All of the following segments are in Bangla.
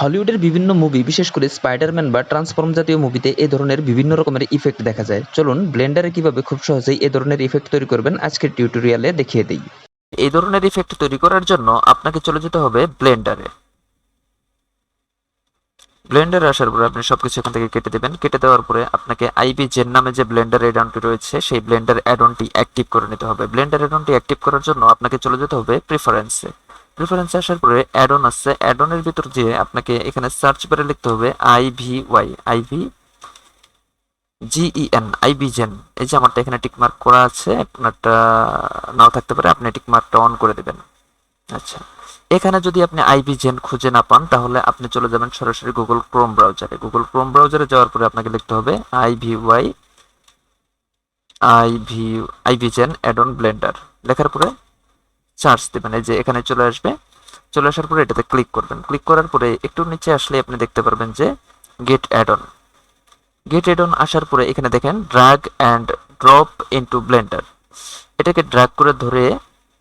হলিউডের বিভিন্ন মুভি, বিশেষ করে স্পাইডারম্যান বা ট্রান্সফর্ম জাতীয় মুভিতে এ ধরনের বিভিন্ন রকমের ইফেক্ট দেখা যায়। চলুন ব্লেন্ডারে কীভাবে খুব সহজেই এ ধরনের ইফেক্ট তৈরি করবেন আজকের টিউটোরিয়ালে দেখিয়ে দিই। এই ধরনের ইফেক্ট তৈরি করার জন্য আপনাকে চলে যেতে হবে ব্লেন্ডারে ব্লেন্ডারে আসার পরে আপনি সবকিছু এখান থেকে কেটে দেবেন। কেটে দেওয়ার পরে আপনাকে আইবি জেন নামে যে ব্লেন্ডার অ্যাডনটি রয়েছে, সেই ব্লেন্ডার অ্যাডনটি অ্যাক্টিভ করে নিতে হবে। ব্লেন্ডার অ্যাডনটি অ্যাক্টিভ করার জন্য আপনাকে চলে যেতে হবে প্রিফারেন্সে প্রিফারেন্সে আসার পরে অ্যাডন আছে। অ্যাডনের ভিতর দিয়ে আপনাকে এখানে সার্চ বারে লিখতে হবে I V Y I V G E N gen এই যে আমারটা এখানে টিকমার্ক করা আছে, আপনারটা নাও থাকতে পারে, আপনি টিকমার্কটা অন করে দেবেন। আচ্ছা এখানে যদি আপনি আইবি জেন খুঁজে না পান, তাহলে আপনি চলে যাবেন সরাসরি গুগল ক্রোম ব্রাউজারে গুগল ক্রোম ব্রাউজারে যাওয়ার পরে আপনাকে লিখতে হবে I V Y I V ivy gen addon blender লেখার পরে সার্চ দেবেন, এই যে এখানে চলে আসবে। চলে আসার পরে এটাতে ক্লিক করবেন। ক্লিক করার পরে একটু নিচে আসলে আপনি দেখতে পারবেন যে get add on get add on আসার পরে এখানে দেখেন drag and drop into blender এটাকে ড্রাগ করে ধরে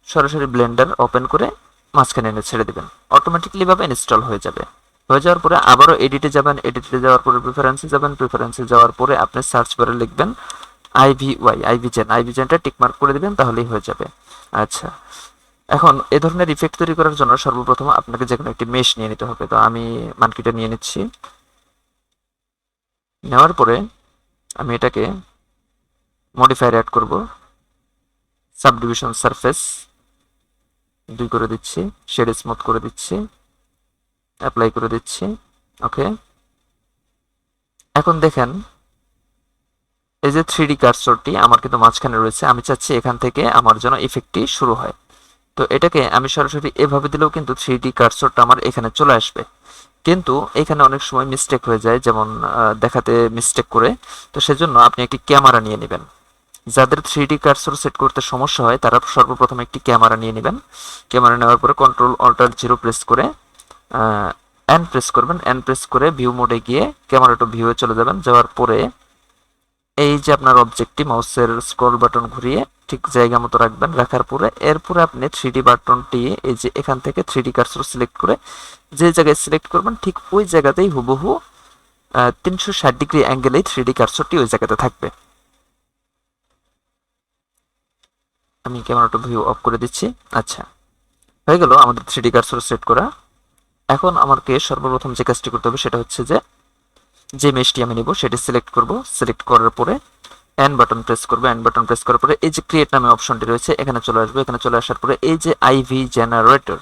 সরাসরি ব্লেন্ডার ওপেন করে মাঝখানে এনে ছেড়ে দেবেন। অটোমেটিকলি ভাবে ইনস্টল হয়ে যাবে। হয়ে যাওয়ার পরে আবারও এডিটে যাবেন এডিটে যাওয়ার পরে প্রিফারেন্সে যাবেন প্রিফারেন্সে যাওয়ার পরে আপনি সার্চ বারে লিখবেন আইভিওয়াই আইভিজেন আইভিজেনটা টিকমার্ক করে দেবেন, তাহলেই হয়ে যাবে। আচ্ছা। এখন এ ধরনের ইফেক্ট তৈরি করার জন্য সর্বপ্রথম আপনাকে যে কোনো একটি মেশ নিয়ে নিতে হবে। তো আমি মানকিটা নিয়ে নিচ্ছি। নেওয়ার পরে আমি এটাকে মডিফায়ার অ্যাড করব। সাবডিভিশন সারফেস দুই করে দিচ্ছি। শেড স্মুথ করে দিচ্ছি। অ্যাপ্লাই করে দিচ্ছি। ওকে এখন দেখেন, এই যে থ্রি ডি কার্সরটি আমার কিন্তু মাঝখানে রয়েছে। আমি চাচ্ছি এখান থেকে আমার জন্য ইফেক্টটি শুরু হয়। তো এটাকে আমি সরাসরি এভাবে দিলেও কিন্তু থ্রি ডি কার্সরটা আমার এখানে চলে আসবে। কিন্তু এখানে অনেক সময় মিস্টেক হয়ে যায়, যেমন দেখাতে মিস্টেক করে। তো সেজন্য আপনি একটি ক্যামেরা নিয়ে নেবেন। যাদের থ্রি ডি কার্সর সেট করতে সমস্যা হয়, তারা সর্বপ্রথম একটি ক্যামেরা নিয়ে নেবেন। ক্যামেরা নেওয়ার পরে কন্ট্রোল অল্টার জিরো প্রেস করে অ্যান প্রেস করবেন। অ্যান প্রেস করে ভিউ মোডে গিয়ে ক্যামেরাটা ভিউয়ে চলে যাবেন। যাওয়ার পরে এই যে আপনার অবজেক্টটি মাউসের স্ক্রল বাটন ঘুরিয়ে ঠিক জায়গা মতো রাখবেন, রাখার পরে এরপরে আপনি থ্রি ডি বাটনটি এই যে এখান থেকে থ্রি ডি কার্সর সিলেক্ট করে যে জায়গায় সিলেক্ট করবেন, ঠিক ওই জায়গাতেই হুবহু তিনশো ষাট ডিগ্রি অ্যাঙ্গেলেই থ্রি ডি কার্সরটি ওই জায়গাতে থাকবে। আমি ক্যামেরাটা ভিউ অফ করে দিচ্ছি। আচ্ছা হয়ে গেল আমাদের থ্রি ডি কার্সর সেট করা। এখন আমাকে সর্বপ্রথম যে কাজটি করতে হবে সেটা হচ্ছে যে যে মেশটি আমি নেব সেটি সিলেক্ট করব। সিলেক্ট করার পরে এন বাটন প্রেস করব। এন বাটন প্রেস করার পরে এই যে ক্রিয়েট নামে অপশনটি রয়েছে, এখানে চলে আসবে। এখানে চলে আসার পরে এই যে আইভি জেনারেটর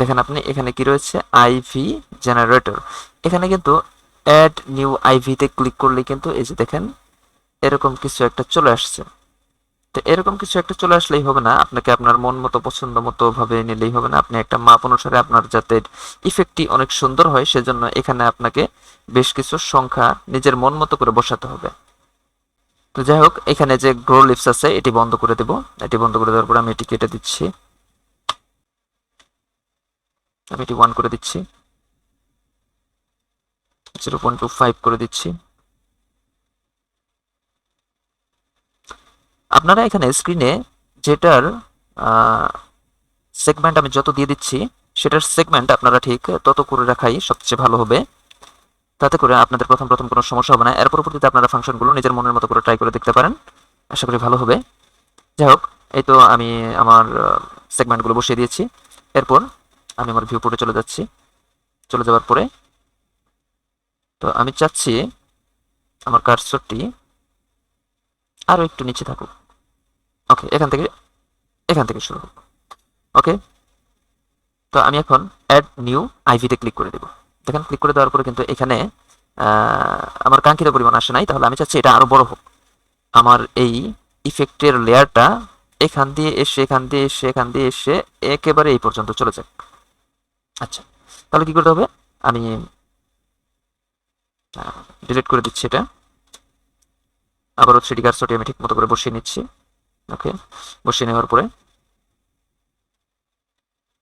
দেখেন আপনি এখানে কি রয়েছে? আইভি জেনারেটর এখানে কিন্তু অ্যাড নিউ আইভিতে ক্লিক করলে কিন্তু এই যে দেখেন, এরকম কিছু একটা চলে আসছে। তো এরকম কিছু একটা চলে আসলেই হবে না। আপনাকে আপনার মন মতো, পছন্দ মতো ভাবে নিলেই হবে না। আপনি একটা মাপ অনুসারে আপনার যাতে ইফেক্টটি অনেক সুন্দর হয়, সেজন্য এখানে আপনাকে বেশ কিছু সংখ্যা নিজের মন মতো করে বসাতে হবে। তো যাই হোক, এখানে যে গ্রো লিপস আছে, এটি বন্ধ করে দেব। এটি বন্ধ করে দেওয়ার পর আমি এটি কেটে দিচ্ছি। আমি এটি ওয়ান করে দিচ্ছি। জিরো পয়েন্ট টু ফাইভ করে দিচ্ছি। আপনারা এখানে স্ক্রিনে যেটার সেগমেন্ট আমি যত দিয়ে দিচ্ছি, সেটার সেগমেন্ট আপনারা ঠিক তত করে রাখাই সবচেয়ে ভালো হবে। তাতে করে আপনাদের প্রথম প্রথম কোনো সমস্যা হবে না। এর পরবর্তীতে আপনারা ফাংশনগুলো নিজের মনের মতো করে ট্রাই করে দেখতে পারেন। আশা করি ভালো হবে। যাই হোক, এই তো আমি আমার সেগমেন্টগুলো বসিয়ে দিয়েছি। এরপর আমি আমার ভিউ পোর্টে চলে যাচ্ছি। চলে যাওয়ার পরে তো আমি চাচ্ছি আমার কার্সরটি আরও একটু নিচে থাকুক। এখান থেকে এখান থেকে শুরু হোক ওকে তো আমি এখন অ্যাড নিউ আইভিতে ক্লিক করে দেব। দেখেন ক্লিক করে দেওয়ার পরে কিন্তু এখানে আমার কাঙ্ক্ষিত পরিমাণ আসে নাই। তাহলে আমি চাচ্ছি এটা আরও বড় হোক। আমার এই ইফেক্টের লেয়ারটা এখান দিয়ে এসে, এখান দিয়ে এসে, এখান দিয়ে এসে একেবারে এই পর্যন্ত চলে যাক। আচ্ছা তাহলে কি করতে হবে? আমি ডিলিট করে দিচ্ছি এটা। আবারও থ্রি ডি কার্সটি আমি ঠিক মতো করে বসিয়ে নিচ্ছি। ওকে, বসিয়ে নেওয়ার পরে।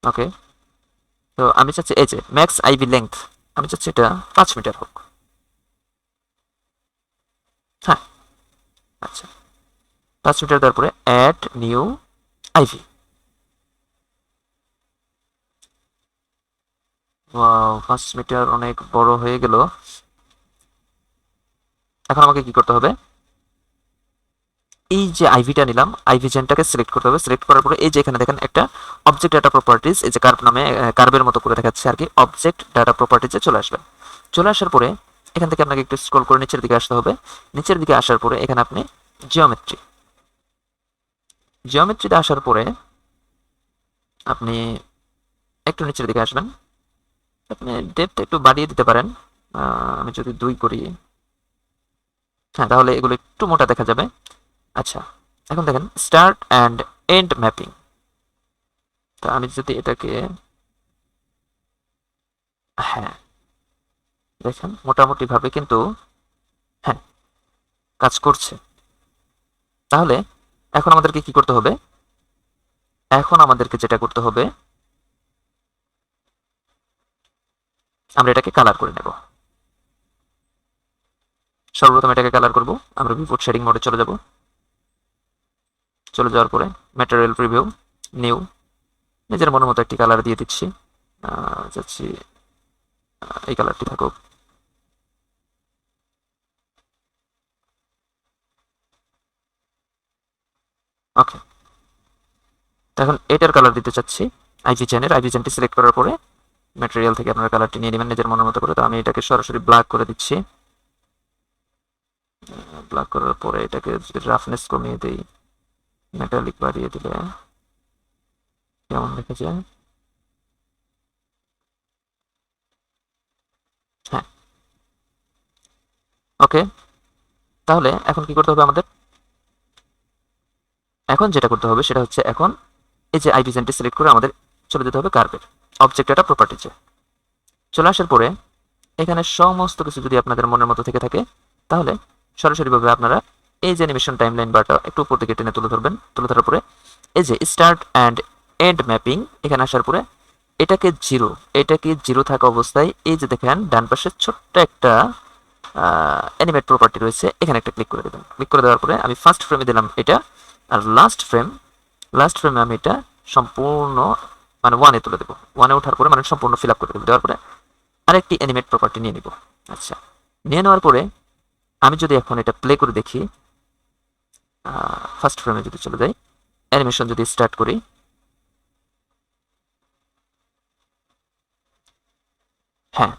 ওকে, তো আমি চাচ্ছি, এই যে ম্যাক্স আইভি লেংথ আমি চাচ্ছি এটা পাঁচ মিটার হোক। হ্যাঁ আচ্ছা। পাঁচ মিটার দেওয়ার পরে অ্যাড নিউ আইভি পাঁচ মিটার অনেক বড় হয়ে গেল। এখন আমাকে কি করতে হবে? এই যে আইভিটা নিলাম আইভি জেনটাকে সিলেক্ট করতে হবে। সিলেক্ট করার পরে এই যে এখানে দেখেন একটা অবজেক্ট ডাটা প্রপার্টিজ এই যে কার্ভ নামে কার্ভের মতো করে দেখাচ্ছে আর কি অবজেক্ট ডাটা প্রপার্টিজে চলে আসবেন চলে আসার পরে এখান থেকে আপনাকে একটু স্ক্রল করে নিচের দিকে আসতে হবে। নিচের দিকে আসার পরে এখানে আপনি জিওমেট্রি জিওমেট্রিতে আসার পরে আপনি একটু নিচের দিকে আসবেন। আপনি ডেপথ একটু বাড়িয়ে দিতে পারেন। আমি যদি দুই করি হ্যাঁ তাহলে এগুলো একটু মোটা দেখা যাবে। আচ্ছা এখন দেখেন স্টার্ট অ্যান্ড এন্ড ম্যাপিং তো আমি যদি এটাকে হ্যাঁ দেখেন, মোটামুটিভাবে কিন্তু হ্যাঁ কাজ করছে। তাহলে এখন আমাদেরকে কি করতে হবে? এখন আমাদেরকে যেটা করতে হবে, আমরা এটাকে কালার করে নেব। সর্বপ্রথম এটাকে কালার করব, আমরা ভিভোট শেডিং মোডে চলে যাব। চলে যাওয়ার পরে ম্যাটেরিয়াল প্রিভিউ নিউ নিজের মনের মতো একটি কালার দিয়ে দিচ্ছি। আহ, এই কালারটি থাকুক। ওকে এখন এটার কালার দিতে চাচ্ছি আইভি চেনের আইভি চেনটি সিলেক্ট করার পরে ম্যাটেরিয়াল থেকে আপনারা কালারটি নিয়ে নেবেন নিজের মনের মতো করে। তো আমি এটাকে সরাসরি ব্ল্যাক করে দিচ্ছি। ব্ল্যাক করার পরে এটাকে রাফনেস কমিয়ে দিই মেটালিক বাড়িয়ে দিলে কেমন দেখা হ্যাঁ ওকে তাহলে এখন কি করতে হবে আমাদের? এখন যেটা করতে হবে সেটা হচ্ছে এখন এই যে আইভিজেনটি সিলেক্ট করে আমাদের চলে যেতে হবে কার্পের অবজেক্ট একটা প্রপার্টিজে চলে আসার পরে এখানে সমস্ত কিছু যদি আপনাদের মনের মতো থেকে থাকে, তাহলে সরাসরিভাবে আপনারা এই যে অ্যানিমেশন টাইমলাইন বারটা একটু উপর দিকে টেনে তুলে ধরবেন, তুলে ধরার পরে, এই যে স্টার্ট অ্যান্ড এন্ড ম্যাপিং এখানে আসার পরে, এটাকে জিরো এটাকে জিরো থাকা অবস্থায়, এই যে দেখেন, ডান পাশে ছোট্ট একটা অ্যানিমেট প্রপার্টি রয়েছে, এখানে একটা ক্লিক করে দেবেন। ক্লিক করে দেওয়ার পরে আমি ফার্স্ট ফ্রেমে দিলাম এটা, আর লাস্ট ফ্রেম লাস্ট ফ্রেমে আমি এটা সম্পূর্ণ মানে ওয়ানে তুলে দেবো। ওয়ানে ওঠার পরে মানে সম্পূর্ণ ফিল আপ করে দেবো। দেওয়ার পরে আরেকটি অ্যানিমেট প্রপার্টি নিয়ে নিব। আচ্ছা নিয়ে নেওয়ার পরে আমি যদি এখন এটা প্লে করে দেখি ফার্স্ট ফ্রেমে যদি চলে যাই অ্যানিমেশন যদি স্টার্ট করি হ্যাঁ